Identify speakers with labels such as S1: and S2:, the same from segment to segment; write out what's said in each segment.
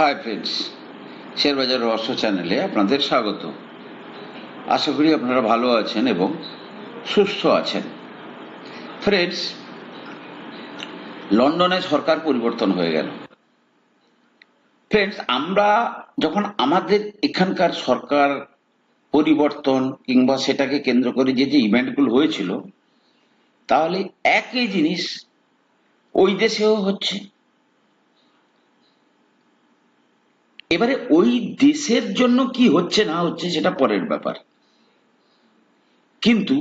S1: Hi friends শেয়ারবাজার রহস্য চ্যানেলে আপনাদের স্বাগত। আশা করি আপনারা ভালো আছেন এবং সুস্থ আছেন। ফ্রেন্ডস লন্ডনে সরকার পরিবর্তন হয়ে গেল। ফ্রেন্ডস আমরা যখন আমাদের এখানকার সরকার পরিবর্তন কিংবা সেটাকে কেন্দ্র করে যে যে ইভেন্টগুলো হয়েছিল, তাহলে একই জিনিস ওই দেশেও হচ্ছে। এবারে ওই দেশের জন্য কি হচ্ছে না হচ্ছে সেটা পরের ব্যাপার। কিন্তু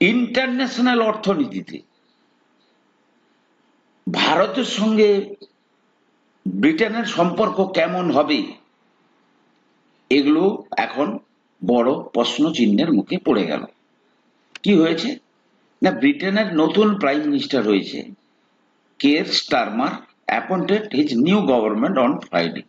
S1: ইন্টারন্যাশনাল অর্থনীতিতে ভারতের সঙ্গে ব্রিটেনের সম্পর্ক কেমন হবে, এগুলো এখন বড় প্রশ্ন চিহ্নের মুখে পড়ে গেল। কি হয়েছে? না, ব্রিটেনের নতুন প্রাইম মিনিস্টার হয়েছে Keir Starmer appointed his new government on Friday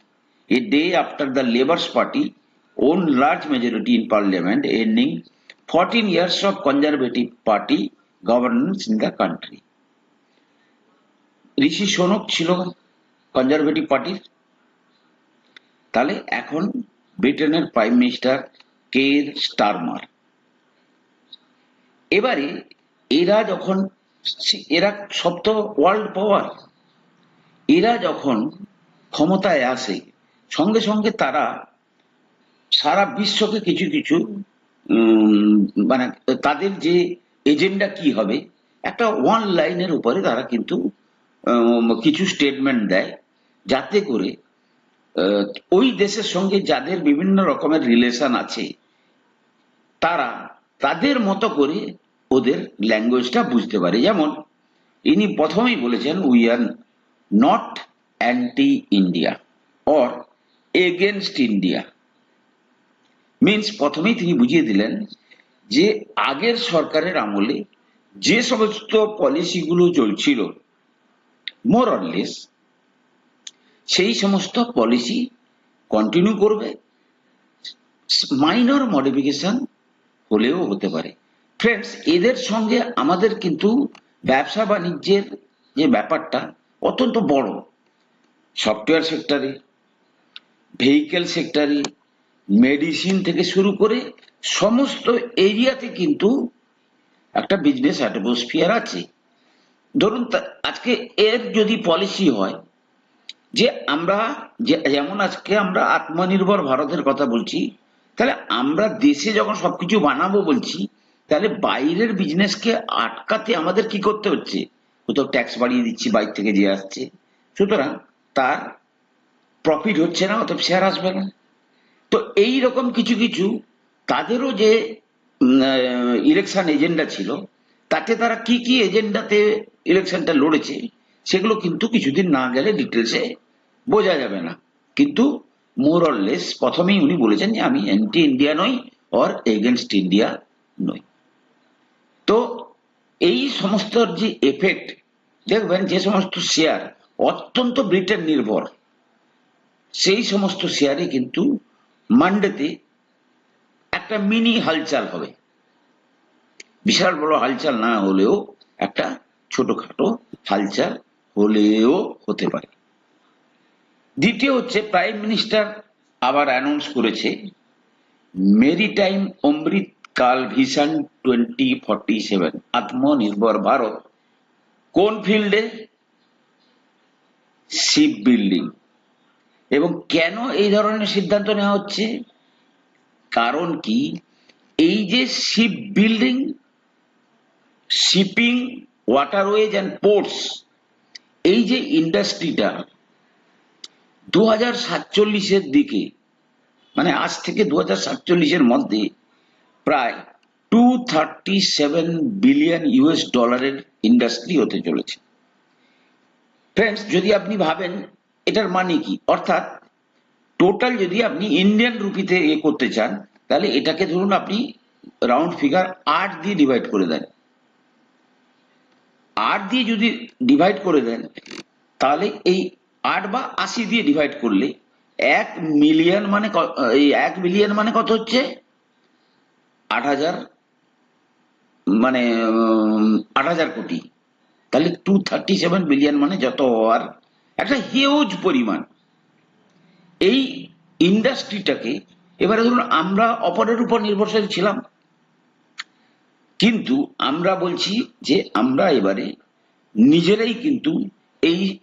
S1: a day after the Labour Party won large majority in parliament, ending 14 years of Conservative Party governance in the country. Rishi Sunak ছিল Conservative পার্টির তাহলে এখন ব্রিটেনের prime minister কের Starmer এবারে এরা যখন এরা সব তো ওয়ার্ল্ড পাওয়ার এরা যখন ক্ষমতায় আসে সঙ্গে সঙ্গে তারা সারা বিশ্বকে কিছু কিছু মানে তাদের যে এজেন্ডা কি হবে, একটা ওয়ান লাইনের উপরে তারা কিন্তু কিছু স্টেটমেন্ট দেয় যাতে করে ওই দেশের সঙ্গে যাদের বিভিন্ন রকমের রিলেশন আছে, তারা তাদের মতো করে ওদের ল্যাঙ্গুয়েজটা বুঝতে পারে। যেমন, ইনি প্রথমেই বলেছেন we are not anti India or against India means প্রথমেই তিনি বুঝিয়ে দিলেন যে আগের সরকারের আমলে যে সমস্ত পলিসিগুলো চলছিল মোর অরলেস সেই সমস্ত পলিসি কন্টিনিউ করবে মাইনর মডিফিকেশন হলেও হতে পারে। ফ্রেন্ডস এদের সঙ্গে আমাদের কিন্তু ব্যবসা বাণিজ্যের যে ব্যাপারটা অত্যন্ত বড়। সফটওয়্যার সেক্টরে ভেহিকেল সেক্টরে মেডিসিন থেকে শুরু করে সমস্ত এরিয়াতে কিন্তু একটা বিজনেস অ্যাটমসফিয়ার আছে। ধরুন আজকে এর যদি পলিসি হয়, যে আমরা যেমন আজকে আমরা আত্মনির্ভর ভারতের কথা বলছি, তাহলে আমরা দেশে যখন সবকিছু বানাবো বলছি, তাহলে বাইরের বিজনেসকে আটকাতে আমাদের কি করতে হচ্ছে? কোথাও ট্যাক্স বাড়িয়ে দিচ্ছি, বাইরে থেকে যে আসছে। সুতরাং তার প্রফিট হচ্ছে না অত শেয়ার আসবে না। তো এই রকম কিছু কিছু, তাদেরও যে ইলেকশন এজেন্ডা ছিল, তাতে তারা কি কি এজেন্ডাতে ইলেকশনটা লড়েছে, সেগুলো কিন্তু কিছুদিন না গেলে ডিটেলসে বোঝা যাবে না। কিন্তু মোর অর লেস প্রথমেই উনি বলেছেন যে, আমি অ্যান্টি ইন্ডিয়া নই অর এগেনস্ট ইন্ডিয়া নই। তো এই সমস্ত যে এফেক্ট দেখবেন যে সমস্ত শেয়ার অত্যন্ত ব্রিটেন নির্ভর। সেই সমস্ত শেয়ারে কিন্তু মান্ডেতে একটা মিনি হালচাল হবে। বিশাল বড় হালচাল না হলেও একটা ছোটখাটো হালচাল হলেও হতে পারে। দ্বিতীয় হচ্ছে প্রাইম মিনিস্টার আবার অ্যানাউন্স করেছে maritime Amrit Kaal vision twenty forty seven আত্মনির্ভর ভারত কোন ফিল্ডে শিপ বিল্ডিং এবং কেন এই ধরনের সিদ্ধান্ত নেওয়া হচ্ছে? কারণ কি? এই যে ship building shipping waterways and ports এই যে ইন্ডাস্ট্রিটা দু হাজার সাতচল্লিশের দিকে মানে আজ থেকে দু হাজার সাতচল্লিশের মধ্যে প্রায় two thirty seven billion US ডলারের ইন্ডাস্ট্রি হতে চলেছে। ফ্রেন্ডস যদি আপনি ভাবেন এটার মানে কি? অর্থাৎ টোটাল যদি আপনি ইন্ডিয়ান রুপিতে এ করতে চান, তাহলে এটাকে ধরুন আপনি রাউন্ড ফিগার আট দিয়ে ডিভাইড করে দেন। আট দিয়ে যদি ডিভাইড করে দেন, তাহলে এই আট বা আশি দিয়ে ডিভাইড করলে এক মিলিয়ন মানে এই এক মিলিয়ন মানে কত হচ্ছে? আট হাজার মানে আট হাজার কোটি। তাহলে টু থার্টি সেভেন বিলিয়ন মানে যত হওয়ার একটা হিউজ পরিমাণ। এই ইন্ডাস্ট্রিটাকে এবারে ধরুন আমরা অপরের উপর নির্ভরশীল ছিলাম। কিন্তু আমরা বলছি যে আমরা এবারে নিজেরাই কিন্তু এই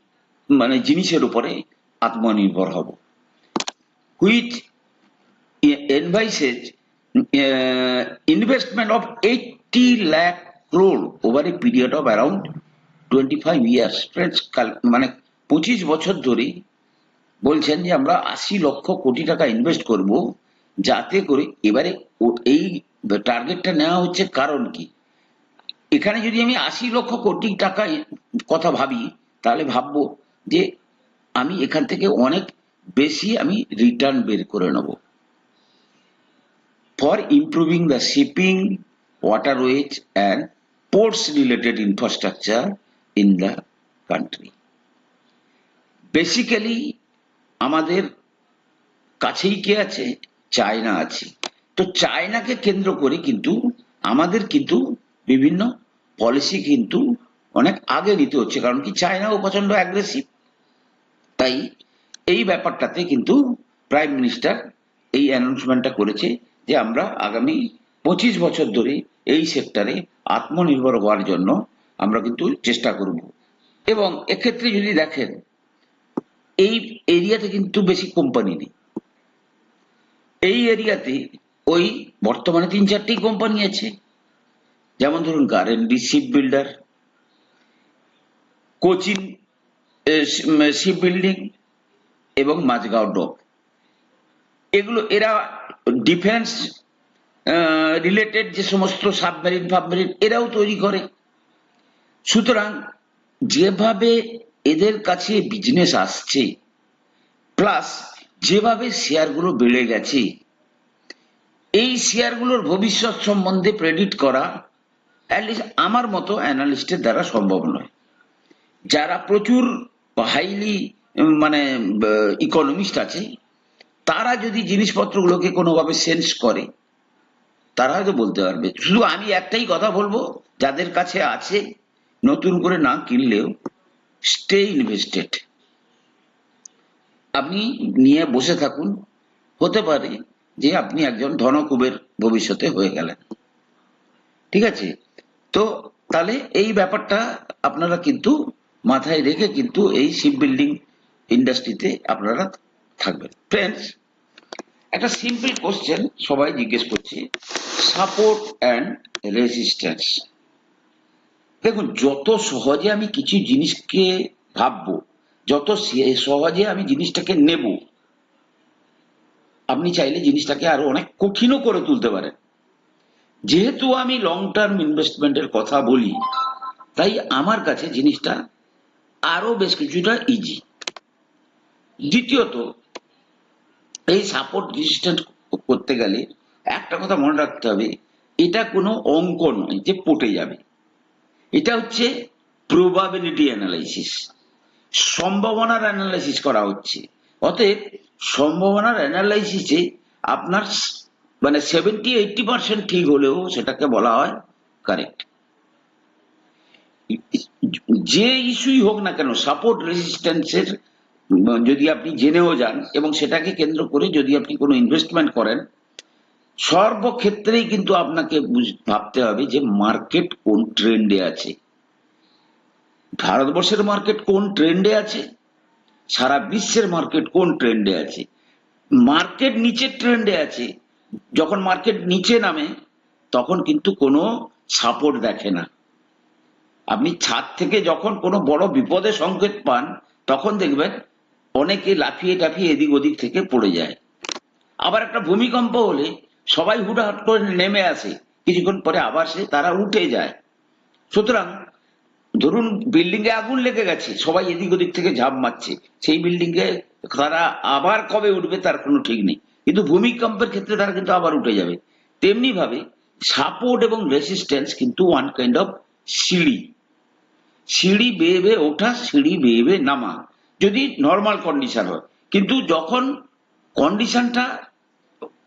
S1: মানে জিনিসের উপরে আত্মনির্ভর হব। Which advises uh, investment of 80 lakh crore over period of 25 years friends কাল- মানে পঁচিশ বছর ধরে বলছেন যে আমরা আশি লক্ষ কোটি টাকা ইনভেস্ট করব যাতে করে এবারে এই টার্গেটটা নেওয়া হচ্ছে কারণ কি এখানে যদি আমি আশি লক্ষ কোটি টাকা কথা ভাবি তাহলে ভাববো যে আমি এখান থেকে অনেক বেশি আমি রিটার্ন বের করে নেব for improving the shipping, waterways and ports related infrastructure in the country. Basically আমাদের কাছেই কে আছে? চায়না আছে। তো চায়নাকে কেন্দ্র করে কিন্তু আমাদের কিন্তু বিভিন্ন পলিসি কিন্তু অনেক আগে নিতে হচ্ছে। কারণ কি চায়নাও প্রচণ্ড অ্যাগ্রেসিভ তাই এই ব্যাপারটাতে কিন্তু প্রাইম মিনিস্টার এই অ্যানাউন্সমেন্টটা করেছে যে আমরা আগামী পঁচিশ বছর ধরে এই সেক্টরে আত্মনির্ভর হওয়ার জন্য আমরা কিন্তু চেষ্টা করব। এবং এক্ষেত্রে যদি দেখেন এই এরিয়াতে কিন্তু বেশি কোম্পানি নেই। এই এরিয়াতে ওই বর্তমানে তিন চারটি কোম্পানি আছে। যেমন ধরুন গারেন্ডি ship builder Cochin ship building এবং মাঝগাঁও ডক। এগুলো, এরা ডিফেন্স রিলেটেড যে সমস্ত সাবমেরিন ফাবমেরিন, এরাও তৈরি করে। সুতরাং যেভাবে এদের কাছে বিজনেস আসছে। প্লাস যেভাবে শেয়ারগুলো বেড়ে গেছে, এই শেয়ারগুলোর ভবিষ্যৎ সম্বন্ধে প্রেডিক্ট করা অ্যাটলিস্ট আমার মতো অ্যানালিস্টের দ্বারা সম্ভব নয়। যারা প্রচুর হাইলি মানে ইকোনমিস্ট আছে, তারা যদি জিনিসপত্রগুলোকে কোনোভাবে সেন্স করে, তারা হয়তো বলতে পারবে। শুধু আমি একটাই কথা বলব, যাদের কাছে আছে, নতুন করে না কিনলেও স্টে ইনভেস্টেড আপনি নিয়ে বসে থাকুন। হতে পারে যে আপনি একজন ধনকুবের ভবিষ্যতে হয়ে গেলেন। ঠিক আছে? তো তাহলে এই ব্যাপারটা আপনারা কিন্তু মাথায় রেখে কিন্তু এই শিপ বিল্ডিং ইন্ডাস্ট্রিতে আপনারা থাকবেন। ফ্রেন্ডস একটা সিম্পল কোশ্চেন সবাই জিজ্ঞেস করছি সাপোর্ট অ্যান্ড রেজিস্ট্যান্স দেখুন, যত সহজে আমি কিছু জিনিসকে ভাববো, যত সহজে আমি জিনিসটাকে নেব, আপনি চাইলে জিনিসটাকে আরও অনেক কঠিনও করে তুলতে পারেন। যেহেতু আমি লং টার্ম ইনভেস্টমেন্টের কথা বলি, তাই আমার কাছে জিনিসটা আরও বেশ কিছুটা ইজি দ্বিতীয়ত, এই সাপোর্ট রেজিস্ট্যান্স করতে গেলে একটা কথা মনে রাখতে হবে, এটা কোনো অঙ্ক নয় যে পটে যাবে। এটা হচ্ছে প্রবাবিলিটি অ্যানালাইসিস সম্ভাবনার অ্যানালাইসিস করা হচ্ছে। অতএব সম্ভাবনার অ্যানালাইসিসে আপনার মানে সেভেন্টি এইটটি পার্সেন্ট ঠিক হলেও সেটাকে বলা হয় কারেক্ট যে ইস্যুই হোক না কেন সাপোর্ট রেজিস্ট্যান্সের যদি আপনি জেনেও যান এবং সেটাকে কেন্দ্র করে যদি আপনি কোনো ইনভেস্টমেন্ট করেন সর্বক্ষেত্রেই কিন্তু আপনাকে ভাবতে হবে যে মার্কেট কোন ট্রেন্ডে আছে। ভারতবর্ষের মার্কেট কোন ট্রেন্ডে আছে? সারা বিশ্বের মার্কেট কোন ট্রেন্ডে আছে? মার্কেট নিচের ট্রেন্ডে আছে। যখন মার্কেট নিচে নামে, তখন কিন্তু কোনো সাপোর্ট দেখে না। আপনি ছাদ থেকে যখন কোনো বড় বিপদের সংকেত পান, তখন দেখবেন অনেকে লাফিয়ে টাফিয়ে এদিক ওদিক থেকে পড়ে যায়। আবার একটা ভূমিকম্প হলে সবাই হুটহাট করে নেমে আসে। কিছুক্ষণ পরে আবার সে তারা উঠে যায়। সুতরাং ধরুন বিল্ডিং এ আগুন লেগে গেছে, সবাই এদিক ওদিক থেকে ঝাঁপ মারছে। সেই বিল্ডিং এ তারা আবার কবে উঠবে তার কোনো ঠিক নেই। কিন্তু ভূমিকম্পের ক্ষেত্রে তারা কিন্তু আবার উঠে যাবে। তেমনি ভাবে সাপোর্ট এবং রেসিস্ট্যান্স কিন্তু ওয়ান কাইন্ড অফ সিঁড়ি। সিঁড়ি বেয়ে বেয়ে ওঠা, সিঁড়ি বেয়ে বেয়ে নামা। যদি নর্মাল কন্ডিশন হয়। কিন্তু যখন কন্ডিশনটা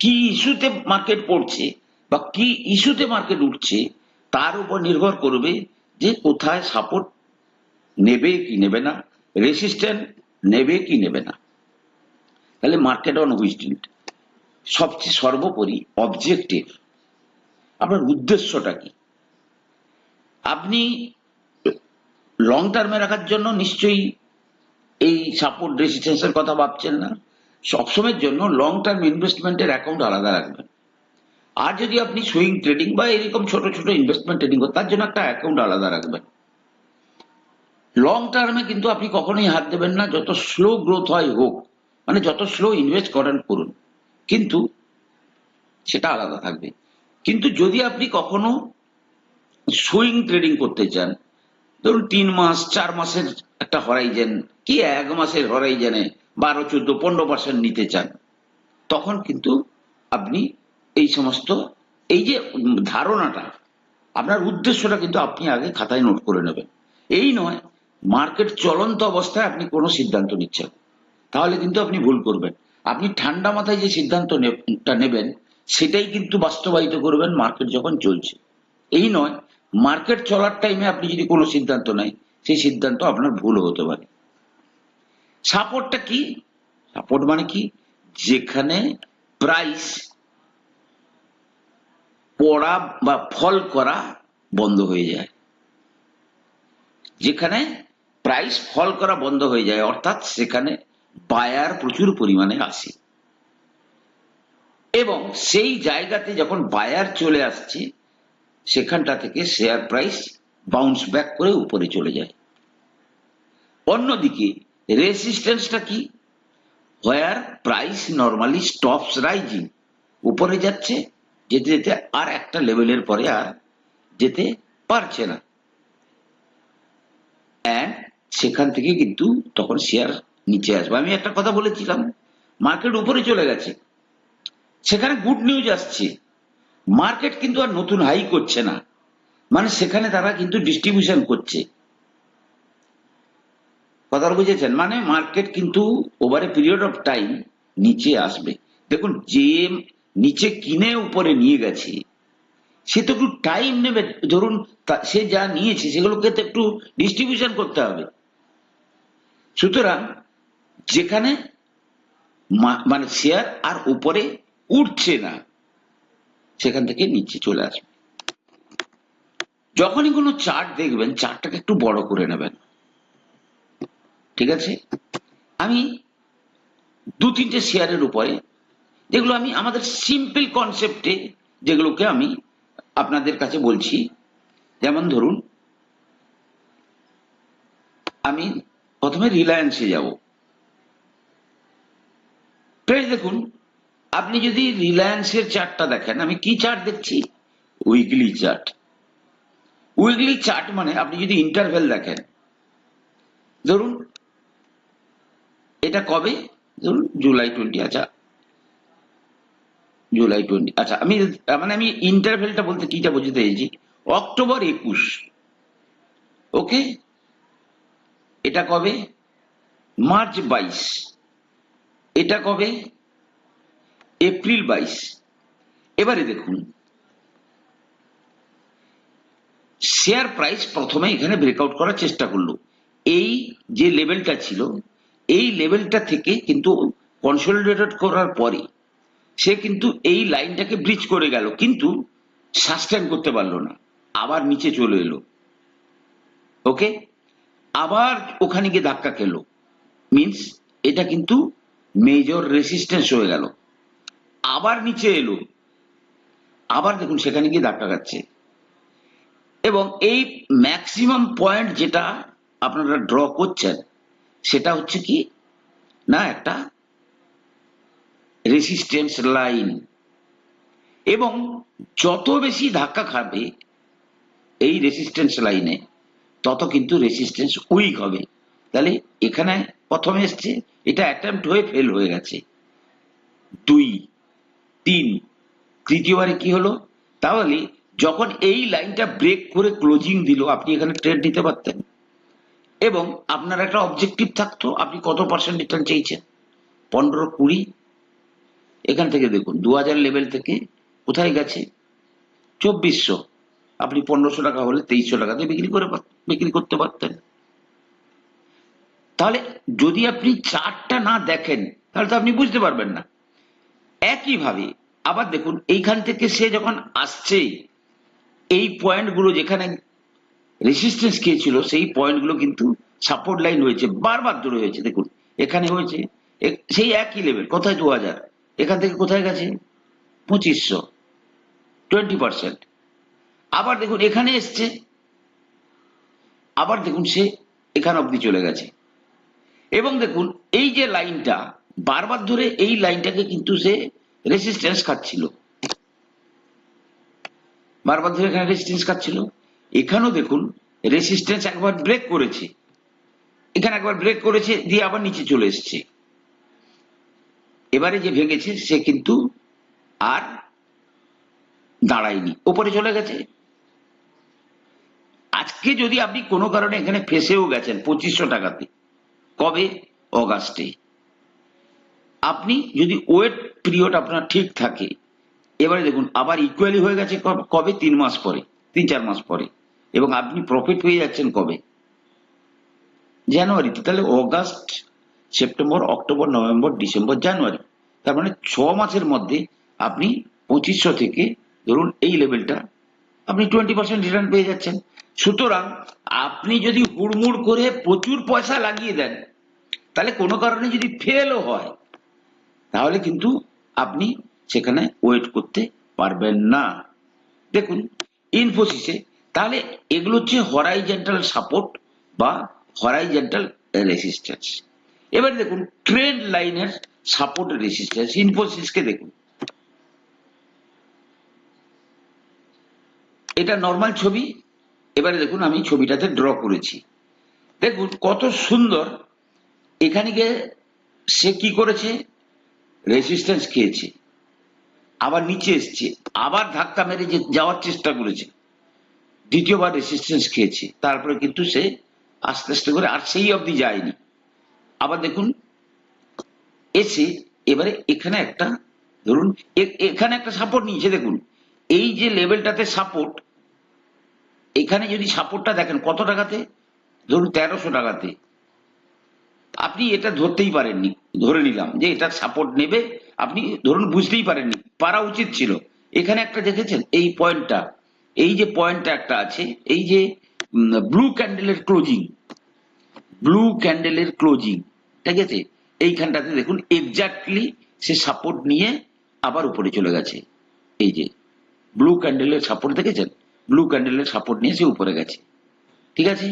S1: কি ইস্যুতে মার্কেট পড়ছে বা কি ইস্যুতে মার্কেট উঠছে, তার উপর নির্ভর করবে যে কোথায় সাপোর্ট নেবে কি নেবে না রেসিস্ট্যান্ট নেবে কি নেবে না। তাহলে মার্কেট অন হুইস্টিল্ড সবচেয়ে সর্বোপরি অবজেক্টিভ আপনার উদ্দেশ্যটা কি? আপনি লং টার্মে রাখার জন্য নিশ্চয়ই এই সাপোর্ট রেসিস্টেন্সের কথা ভাবছেন না? সবসময়ের জন্য লং টার্ম ইনভেস্টমেন্টের অ্যাকাউন্ট আলাদা রাখবেন। আর যদি আপনি সুইং ট্রেডিং বা এরকম ছোট ছোট ইনভেস্টমেন্ট ট্রেডিং তার জন্য একটা অ্যাকাউন্ট আলাদা রাখবেন। লং টার্মে কিন্তু আপনি কখনোই হাত দেবেন না, যত স্লো গ্রোথ হয় হোক মানে যত স্লো ইনভেস্ট করেন করুন। কিন্তু সেটা আলাদা থাকবে। কিন্তু যদি আপনি কখনো সুইং ট্রেডিং করতে চান, ধরুন তিন মাস, চার মাসের একটা হরাইজেন কি এক মাসের হরাইজেনে বারো, চোদ্দ, পনেরো পার্সেন্ট নিতে চান, তখন কিন্তু আপনি এই সমস্ত, এই যে ধারণাটা, আপনার উদ্দেশ্যটা কিন্তু আপনি আগে খাতায় নোট করে নেবেন। এই নয়, মার্কেট চলন্ত অবস্থায় আপনি কোনো সিদ্ধান্ত নিচ্ছেন। তাহলে কিন্তু আপনি ভুল করবেন। আপনি ঠান্ডা মাথায় যে সিদ্ধান্ত নে- নেবেন, সেটাই কিন্তু বাস্তবায়িত করবেন মার্কেট যখন চলছে। এই নয়, মার্কেট চলার টাইমে আপনি যদি কোনো সিদ্ধান্ত নেয় সেই সিদ্ধান্ত আপনার ভুল হতে পারে। সাপোর্টটা কি? সাপোর্ট মানে কি? যেখানে প্রাইস পড়া বা ফল করা বন্ধ হয়ে যায়। যেখানে প্রাইস ফল করা বন্ধ হয়ে যায়, অর্থাৎ সেখানে বায়ার প্রচুর পরিমাণে আসে। এবং সেই জায়গাতে যখন বায়ার চলে আসছে, সেখানটা থেকে শেয়ার প্রাইস বাউন্স ব্যাক করে উপরে চলে যায়। অন্যদিকে রেসিস্টেন্সটা কি? Where price normally stops rising উপরে যাচ্ছে, যেতে যেতে আর একটা লেভেলের পরে আর যেতে পারছে না। অ্যান্ড সেখান থেকে কিন্তু তখন শেয়ার নিচে আসবে। আমি একটা কথা বলেছিলাম মার্কেট উপরে চলে গেছে। সেখানে গুড নিউজ আসছে। মার্কেট কিন্তু আর নতুন হাই করছে না। মানে সেখানে তারা কিন্তু ডিস্ট্রিবিউশন করছে। কথা বুঝেছেন? মানে মার্কেট কিন্তু over a period of time নিচে আসবে। দেখুন, যে নিচে কিনে উপরে নিয়ে গেছে, সে তো একটু টাইম নেবে। ধরুন সে যা নিয়েছে, সেগুলোকে তো একটু ডিস্ট্রিবিউশন করতে হবে। সুতরাং, যেখানে মানে শেয়ার আর উপরে উঠছে না, সেখান থেকে নিচে চলে আসবে। যখনই কোনো চার্ট দেখবেন চার্টটাকে একটু বড় করে নেবেন। ঠিক আছে? আমি দু, তিনটে শেয়ারের উপরে, যেগুলো আমি, আমাদের সিম্পল কনসেপ্টে যেগুলোকে আমি আপনাদের কাছে বলছি, যেমন ধরুন, আমি প্রথমে রিলায়েন্সে যাব। প্রাইস দেখুন, আপনি যদি রিলায়েন্সের চার্টটা দেখেন, আমি কি চার্ট দেখছি? উইকলি চার্ট উইকলি চার্ট মানে আপনি যদি ইন্টারভেল দেখেন, ধরুন এটা কবে? ধরুন জুলাই টোয়েন্টি আচ্ছা। জুলাই টোয়েন্টি আচ্ছা আমি মানে আমি ইন্টারভেলটা বলতে কিটা বুঝতে চাইছি অক্টোবর একুশ। ওকে? এটা কবে? মার্চ বাইশ। এটা কবে? এপ্রিল বাইশ। এবারে দেখুন। শেয়ার প্রাইস প্রথমে এখানে ব্রেকআউট করার চেষ্টা করল। এই যে লেভেলটা ছিল এই লেভেলটা থেকে কিন্তু কনসলিডেটেড করার পরে সে কিন্তু এই লাইনটাকে ব্রিজ করে গেল, কিন্তু সাস্টেন করতে পারল না। আবার নিচে চলে এলো। ওকে আবার ওখানে গিয়ে ধাক্কা খেলো। মিন্স এটা কিন্তু মেজর রেসিস্টেন্স হয়ে গেল। আবার নিচে এলো। আবার দেখুন সেখানে গিয়ে ধাক্কা খাচ্ছে। এবং এই ম্যাক্সিমাম পয়েন্ট যেটা আপনারা ড্র করছেন সেটা হচ্ছে কি? না, একটা রেসিস্টেন্স লাইন এবং যত বেশি ধাক্কা খাবে এই রেসিস্টেন্স লাইনে তত কিন্তু রেসিস্টেন্স উইক হবে। তাহলে এখানে প্রথমে এসছে, এটা অ্যাটেম্প্ট হয়ে ফেল হয়ে গেছে। দুই, তিন, তৃতীয়বারে কি হলো? তাহলে যখন এই লাইনটা ব্রেক করে ক্লোজিং দিল, আপনি এখানে ট্রেড নিতে পারতেন। এবং আপনার একটা অবজেক্টিভ থাকতো, আপনি কত পার্সেন্ট রিটার্ন চেয়েছেন পনেরো, কুড়ি? এখান থেকে দেখুন দু হাজার লেভেল থেকে কোথায় গেছে? চব্বিশশো। আপনি পনেরোশো টাকা হলে তেইশশো টাকাতে বিক্রি করে বিক্রি করতে পারতেন। তাহলে যদি আপনি চারটা না দেখেন, তাহলে তো আপনি বুঝতে পারবেন না। একইভাবে, আবার দেখুন, এইখান থেকে সে যখন আসছে, এই পয়েন্টগুলো যেখানে রেসিস্টেন্স কে ছিল, সেই পয়েন্টগুলো কিন্তু সাপোর্ট লাইন হয়েছে, বারবার ধরে হয়েছে, দেখুন। এখানে হয়েছে সেই একই লেভেল কোথায় দু হাজার এখান থেকে কোথায় গেছে? পঁচিশশো টোয়েন্টি পার্সেন্ট আবার দেখুন, এখানে এসছে, আবার দেখুন সে এখান অবধি চলে গেছে। এবং দেখুন, এই যে লাইনটা বারবার ধরে এই লাইনটাকে কিন্তু সে রেসিস্টেন্স খাচ্ছিল বারবার ধরে এখানে রেসিস্টেন্স খাচ্ছিল এখানেও দেখুন রেসিস্টেন্স একবার ব্রেক করেছে। এখানে একবার ব্রেক করেছে, দিয়ে আবার নিচে চলে এসছে। এবারে যে ভেঙেছে, সে কিন্তু আর দাঁড়ায়নি। ওপরে চলে গেছে। আজকে যদি আপনি কোনো কারণে এখানে ফেসেও গেছেন পঁচিশশো টাকাতে, কবে? অগাস্টে। আপনি যদি ওয়েট পিরিয়ড আপনার ঠিক থাকে, এবারে দেখুন, আবার ইকুয়ালি হয়ে গেছে কবে? তিন মাস পরে, তিন চার মাস পরে। এবং আপনি প্রফিট পেয়ে যাচ্ছেন কবে? জানুয়ারিতে তাহলে August September October November December January তার মানে ছ মাসের মধ্যে আপনি পঁচিশশো থেকে ধরুন এই লেভেলটা আপনি টোয়েন্টি পার্সেন্ট রিটার্ন পেয়ে যাচ্ছেন। সুতরাং আপনি যদি হুড়মুড় করে প্রচুর পয়সা লাগিয়ে দেন, তাহলে কোনো কারণে যদি ফেলও হয়, তাহলে কিন্তু আপনি সেখানে ওয়েট করতে পারবেন না। দেখুন ইনফোসিসে তাহলে এগুলো হচ্ছে হরাইজেন্টাল সাপোর্ট বা হরাইজেন্টাল রেসিস্ট্যান্স এবার দেখুন ট্রেন্ড লাইনের সাপোর্ট রেসিস্ট্যান্স ইনফোসিসকে দেখুন। এটা নর্মাল ছবি। এবারে দেখুন, আমি ছবিটাতে ড্র করেছি। দেখুন, কত সুন্দর। এখানে গিয়ে সে কি করেছে? রেসিস্ট্যান্স খেয়েছে। আবার নিচে এসছে। আবার ধাক্কা মেরে যাওয়ার চেষ্টা করেছে। দ্বিতীয়বার রেসিস্ট্যান্স খেয়েছে। তারপরে কিন্তু সে আস্তে আস্তে করে আর সেই অবধি যায়নি। আবার দেখুন, এসে এবারে এখানে একটা, ধরুন এখানে একটা সাপোর্ট নিয়েছে, দেখুন। এই যে লেভেলটাতে সাপোর্ট এখানে যদি সাপোর্টটা দেখেন, কত টাকাতে? ধরুন, তেরোশো টাকাতে। আপনি এটা ধরতেই পারেননি, ধরে নিলাম যে এটা সাপোর্ট নেবে। আপনি, ধরুন, বুঝতেই পারেননি, পারা উচিত ছিল। এখানে একটা দেখেছেন, এই পয়েন্টটা এই যে পয়েন্টটা একটা আছে, এই যে ব্লু ক্যান্ডেলের ক্লোজিং ব্লু ক্যান্ডেলের ক্লোজিং ঠিক আছে? এইখানটাতে দেখুন এক্স্যাক্টলি সে সাপোর্ট নিয়ে আবার উপরে চলে গেছে। এই যে ব্লু ক্যান্ডেলের সাপোর্ট দেখেছেন? ব্লু ক্যান্ডেলের সাপোর্ট নিয়ে সে উপরে গেছে। ঠিক আছে?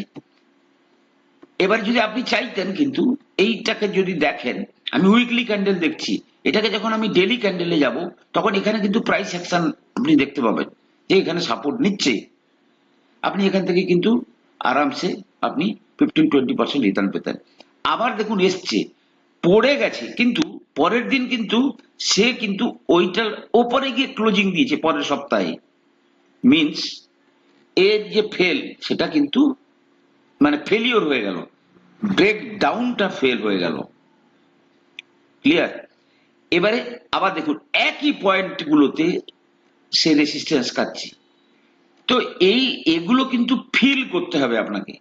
S1: এবার যদি আপনি চাইতেন কিন্তু, এইটাকে যদি দেখেন, আমি উইকলি ক্যান্ডেল দেখছি, এটাকে যখন আমি ডেলি ক্যান্ডেলে যাব, তখন এখানে কিন্তু প্রাইস অ্যাকশন আপনি দেখতে পাবেন। এখানে সাপোর্ট নিচ্ছে। আপনি এখান থেকে কিন্তু আরামসে আপনি ফিফটিন টোয়েন্টি পার্সেন্ট রিটার্ন পেতেন। আবার দেখুন এসছে, পড়ে গেছে, কিন্তু পরের দিন কিন্তু সে কিন্তু ওইটার ওপরে গিয়ে ক্লোজিং দিয়েছে পরের সপ্তাহে। মিনস এর যে ফেল সেটা কিন্তু মানে ফেলিওর হয়ে গেল। ব্রেক ডাউনটা ফেল হয়ে গেল। ক্লিয়ার এবারে আবার দেখুন, একই পয়েন্টগুলোতে সে রেসিস্টেন্স খাচ্ছে তো এই, এগুলো কিন্তু ফিল করতে হবে আপনাকে।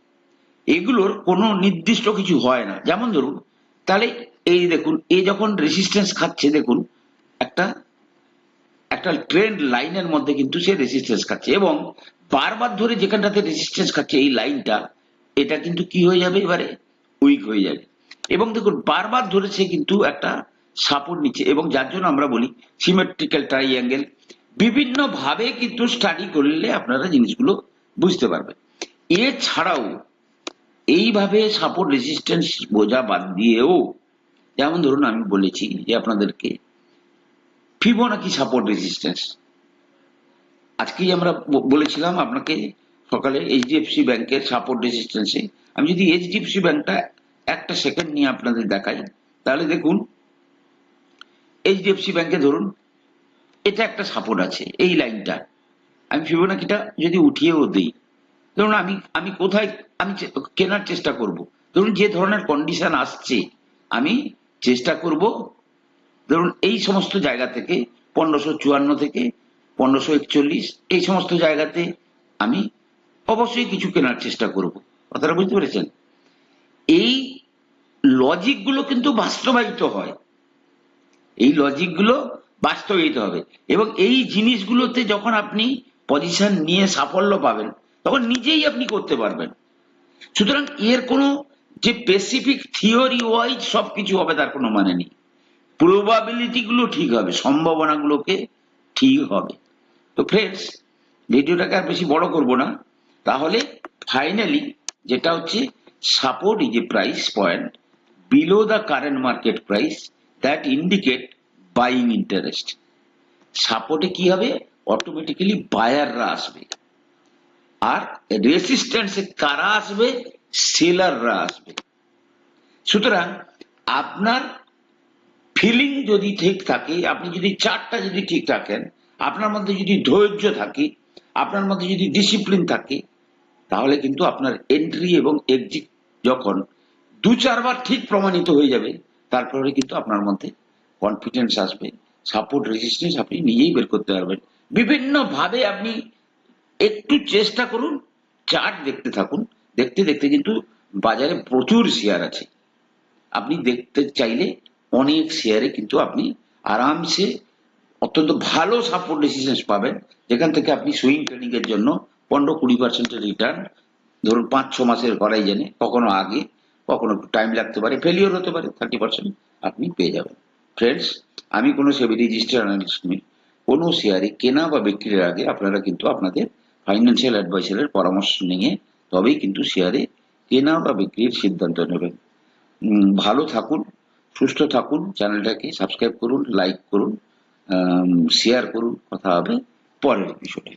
S1: এগুলোর কোনো নির্দিষ্ট কিছু হয় না। যেমন ধরুন, তাহলে এই দেখুন এই যখন রেসিস্টেন্স খাচ্ছে, দেখুন, একটা একটা ট্রেন্ড লাইনের মধ্যে কিন্তু সে রেসিস্টেন্স খাচ্ছে এবং বারবার ধরে যেখানটাতে রেসিস্টেন্স খাচ্ছে এই লাইনটা এটা কিন্তু কি হয়ে যাবে এবারে? উইক হয়ে যাবে। এবং দেখুন, বারবার ধরে সে কিন্তু একটা সাপোর্ট নিচ্ছে এবং যার জন্য আমরা বলি সিমেট্রিক্যাল ট্রাইঅ্যাঙ্গেল বিভিন্ন ভাবে কিন্তু স্টাডি করলে আপনারা জিনিসগুলো বুঝতে পারবেন। এছাড়াও এইভাবে সাপোর্ট রেজিস্ট্যান্স বোঝা বাদ দিয়েও, যেমন ধরুন আমি বলেছি যে আপনাদেরকে ফিবোনাকি সাপোর্ট রেজিস্ট্যান্স আজকেই আমরা বলেছিলাম আপনাকে সকালে এইচডিএফসি ব্যাংকের সাপোর্ট রেজিস্ট্যান্সে আমি যদি এইচডিএফসি ব্যাংকটা একটা সেকেন্ড নিয়ে আপনাদের দেখাই, তাহলে দেখুন এইচডিএফসি ব্যাংকে ধরুন এটা একটা সাপোর্ট আছে, এই লাইনটা আমি ফিবোনাকিটা যদি উঠিয়েও দিই। ধরুন আমি আমি কোথায়, আমি কেনার চেষ্টা করব। ধরুন যে ধরনের কন্ডিশন আসছে, আমি চেষ্টা করব, ধরুন এই সমস্ত জায়গা থেকে পনেরোশো চুয়ান্ন থেকে পনেরোশো একচল্লিশ, এই সমস্ত জায়গাতে আমি অবশ্যই কিছু কেনার চেষ্টা করব। কথাটা বুঝতে পেরেছেন? এই লজিকগুলো কিন্তু বাস্তবায়িত হয়। এই লজিকগুলো বাস্তবায়িত হবে। এবং এই জিনিসগুলোতে যখন আপনি পজিশন নিয়ে সাফল্য পাবেন, তখন নিজেই আপনি করতে পারবেন। সুতরাং এর কোনো যে স্পেসিফিক থিওরি ওয়াইজ সবকিছু হবে তার কোনো মানে নেই। প্রবাবিলিটি গুলো ঠিক হবে, সম্ভাবনাগুলোকে ঠিক হবে। তো ফ্রেন্ডস ভিডিওটাকে আর বেশি বড় করব না। তাহলে ফাইনালি যেটা হচ্ছে support is a price point below the current market price that indicate buying interest সাপোর্টে কি হবে? অটোমেটিক্যালি বায়াররা আসবে। আর রেসিস্ট্যান্সে কারা আসবে? সেলাররা আসবে। সুতরাং আপনার ফিলিং যদি ঠিক থাকে, আপনি যদি চারটা যদি ঠিক রাখেন, আপনার মধ্যে যদি ধৈর্য থাকে, আপনার মধ্যে যদি ডিসিপ্লিন থাকে, তাহলে কিন্তু আপনার এন্ট্রি এবং এক্সিট যখন দু চারবার ঠিক প্রমাণিত হয়ে যাবে, তারপরে কিন্তু আপনার মধ্যে কনফিডেন্স আসবে সাপোর্ট রেজিস্ট্যান্স আপনি নিজেই বের করতে পারবেন। বিভিন্ন ভাবে আপনি একটু চেষ্টা করুন চার্ট দেখতে থাকুন, দেখতে দেখতে কিন্তু বাজারে প্রচুর শেয়ার আছে। আপনি দেখতে চাইলে অনেক শেয়ারে কিন্তু আপনি আরামসে অত্যন্ত ভালো সাপোর্ট ডিসিশন পাবেন। যেখান থেকে আপনি সুইং ট্রেডিং এর জন্য পনেরো কুড়ি পার্সেন্টের রিটার্ন ধরুন পাঁচ ছ মাসের করাই জানে, কখনো আগে, কখনো টাইম লাগতে পারে ফেলিওর হতে পারে থার্টি পার্সেন্ট আপনি পেয়ে যাবেন। ফ্রেন্ডস আমি কোনো সেবি রেজিস্টার অ্যানালিস্ট নই কোনো শেয়ারে কেনা বা বিক্রির আগে আপনারা কিন্তু আপনাদের ফাইন্যান্সিয়াল অ্যাডভাইসারের পরামর্শ নিয়ে তবেই কিন্তু শেয়ারে কেনা বা বিক্রির সিদ্ধান্ত নেবেন। ভালো থাকুন, সুস্থ থাকুন, চ্যানেলটাকে সাবস্ক্রাইব করুন লাইক করুন শেয়ার করুন। কথা হবে পরের এপিসোডে